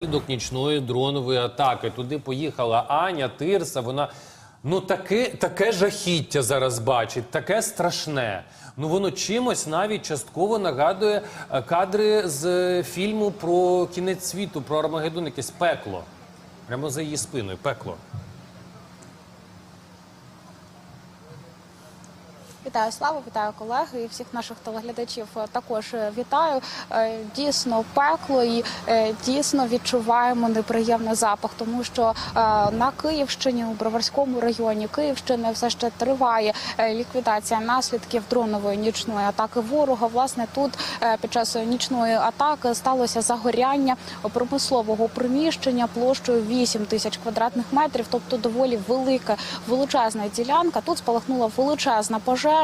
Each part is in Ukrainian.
Внаслідок нічної дронової атаки. Туди поїхала Аня Тирса. Вона ну таке, таке жахіття зараз бачить, таке страшне. Ну воно чимось навіть частково нагадує е, кадри з е, фільму про кінець світу, про Армагеддон, якесь пекло. Прямо за її спиною, пекло. Вітаю славу, вітаю колеги і всіх наших телеглядачів. е, Також е, вітаю. Е, Дійсно пекло і дійсно відчуваємо неприємний запах, тому що на Київщині у Броварському районі Київщини все ще триває ліквідація наслідків дронової нічної атаки ворога. Власне, тут під час нічної атаки сталося загоряння промислового приміщення площею 8 тисяч квадратних метрів, тобто доволі велика величезна ділянка. Тут спалахнула величезна пожежа.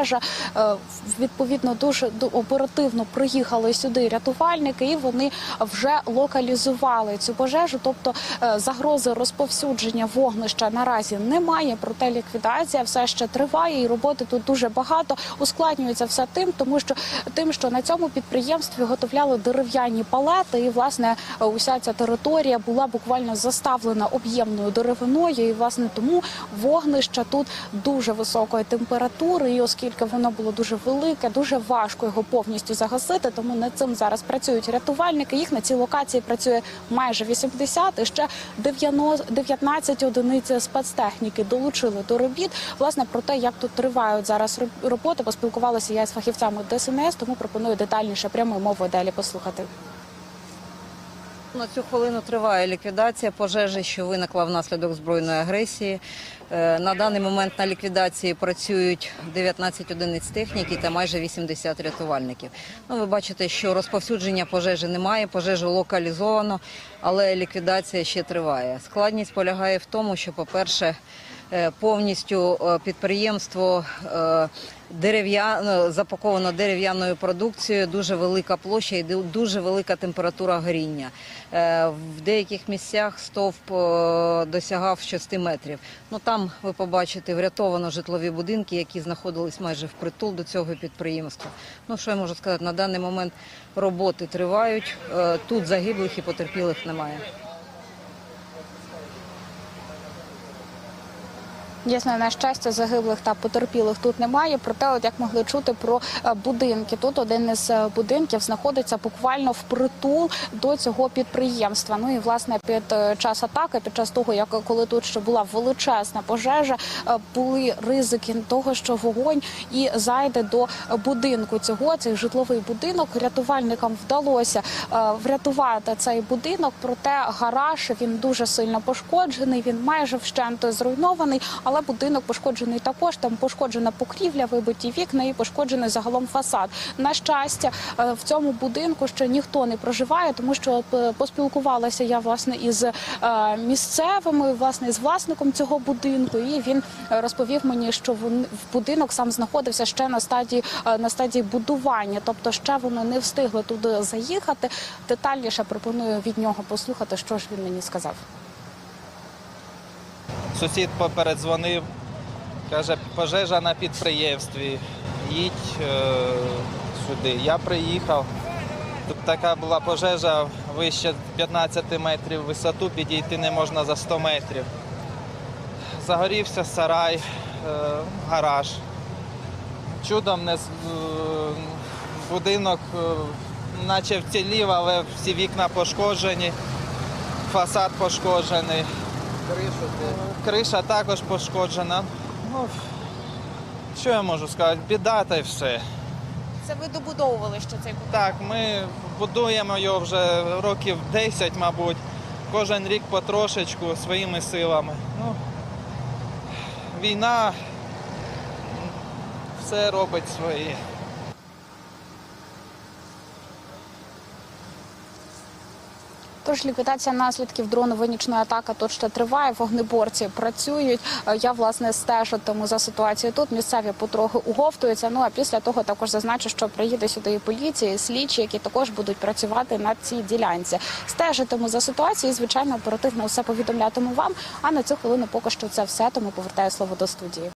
Е, Відповідно, дуже ду- оперативно приїхали сюди рятувальники, і вони вже локалізували цю пожежу. Тобто е, загрози розповсюдження вогнища наразі немає. Проте ліквідація все ще триває, і роботи тут дуже багато. Ускладнюється все тим, тому що тим, що на цьому підприємстві готовляли дерев'яні палети, і власне уся ця територія була буквально заставлена об'ємною деревиною. І власне тому вогнище тут дуже високої температури. І оскільки воно було дуже велике, дуже важко його повністю загасити. Тому над цим зараз працюють рятувальники. Їх на цій локації працює майже 80, і ще 90 19 одиниць спецтехніки долучили до робіт. Власне про те, як тут тривають зараз роб- роботи, поспілкувалася я з фахівцями ДСНС, тому пропоную детальніше прямою мовою далі послухати. На цю хвилину триває ліквідація пожежі, що виникла внаслідок збройної агресії. Е, На даний момент на ліквідації працюють 19 одиниць техніки та майже 80 рятувальників. Ну, ви бачите, що розповсюдження пожежі немає, пожежу локалізовано, але ліквідація ще триває. Складність полягає в тому, що, по-перше, повністю е, підприємство е, дерев'яно запаковано дерев'яною продукцією, дуже велика площа і дуже велика температура горіння. Е, В деяких місцях стовп е, досягав 6 метрів. Ну там ви побачите врятовано житлові будинки, які знаходились майже впритул до цього підприємства. Ну що я можу сказати, на даний момент роботи тривають. Е, Тут загиблих і потерпілих немає. Дійсно, на щастя, загиблих та потерпілих тут немає. Проте, от як могли чути про е, будинки, тут один із е, будинків знаходиться буквально впритул до цього підприємства. Ну і власне під е, час атаки, під час того, як коли тут ще була величезна пожежа, були ризики того, що вогонь і зайде до будинку цього. Цей житловий будинок рятувальникам вдалося врятувати цей будинок. Проте гараж він дуже сильно пошкоджений. Він майже вщент зруйнований, але будинок пошкоджений також. Там пошкоджена покрівля, вибиті вікна і пошкоджений загалом фасад. На щастя, е, в цьому будинку ще ніхто не проживає, тому що е, поспілкувалася я власне із е, місцевими, власне з власником цього будинку, і він розповів мені, що будинок сам знаходився ще на стадії на стадії будування, тобто ще вони не встигли туди заїхати. Детальніше пропоную від нього послухати, що ж він мені сказав. Сусід попередзвонив, каже, пожежа на підприємстві. Їдь е, сюди. Я приїхав. Тут така була пожежа вище 15 метрів висоту, підійти не можна за 100 метрів. Загорівся сарай, е, гараж. Чудом не е, будинок е, наче вцілів, але всі вікна пошкоджені, фасад пошкоджений. Криша також пошкоджена. Ну, що я можу сказати? Біда та й все. Це ви добудовували ще цей будинок? Так, ми будуємо його вже років 10, мабуть. Кожен рік потрошечку своїми силами. Ну, війна все робить своє. Тож ліквідація наслідків дронової нічної атаки тут ще триває. Вогнеборці працюють. Е, Я власне стежитиму за ситуацією тут. Місцеві потрохи уговтуються. Ну а після того також зазначу, що приїде сюди і поліція, і слідчі, які також будуть працювати на цій ділянці. Стежитиму за ситуацією. і, Звичайно, оперативно все повідомлятиму вам. А на цю хвилину поки що це все. Тому повертаю слово до студії.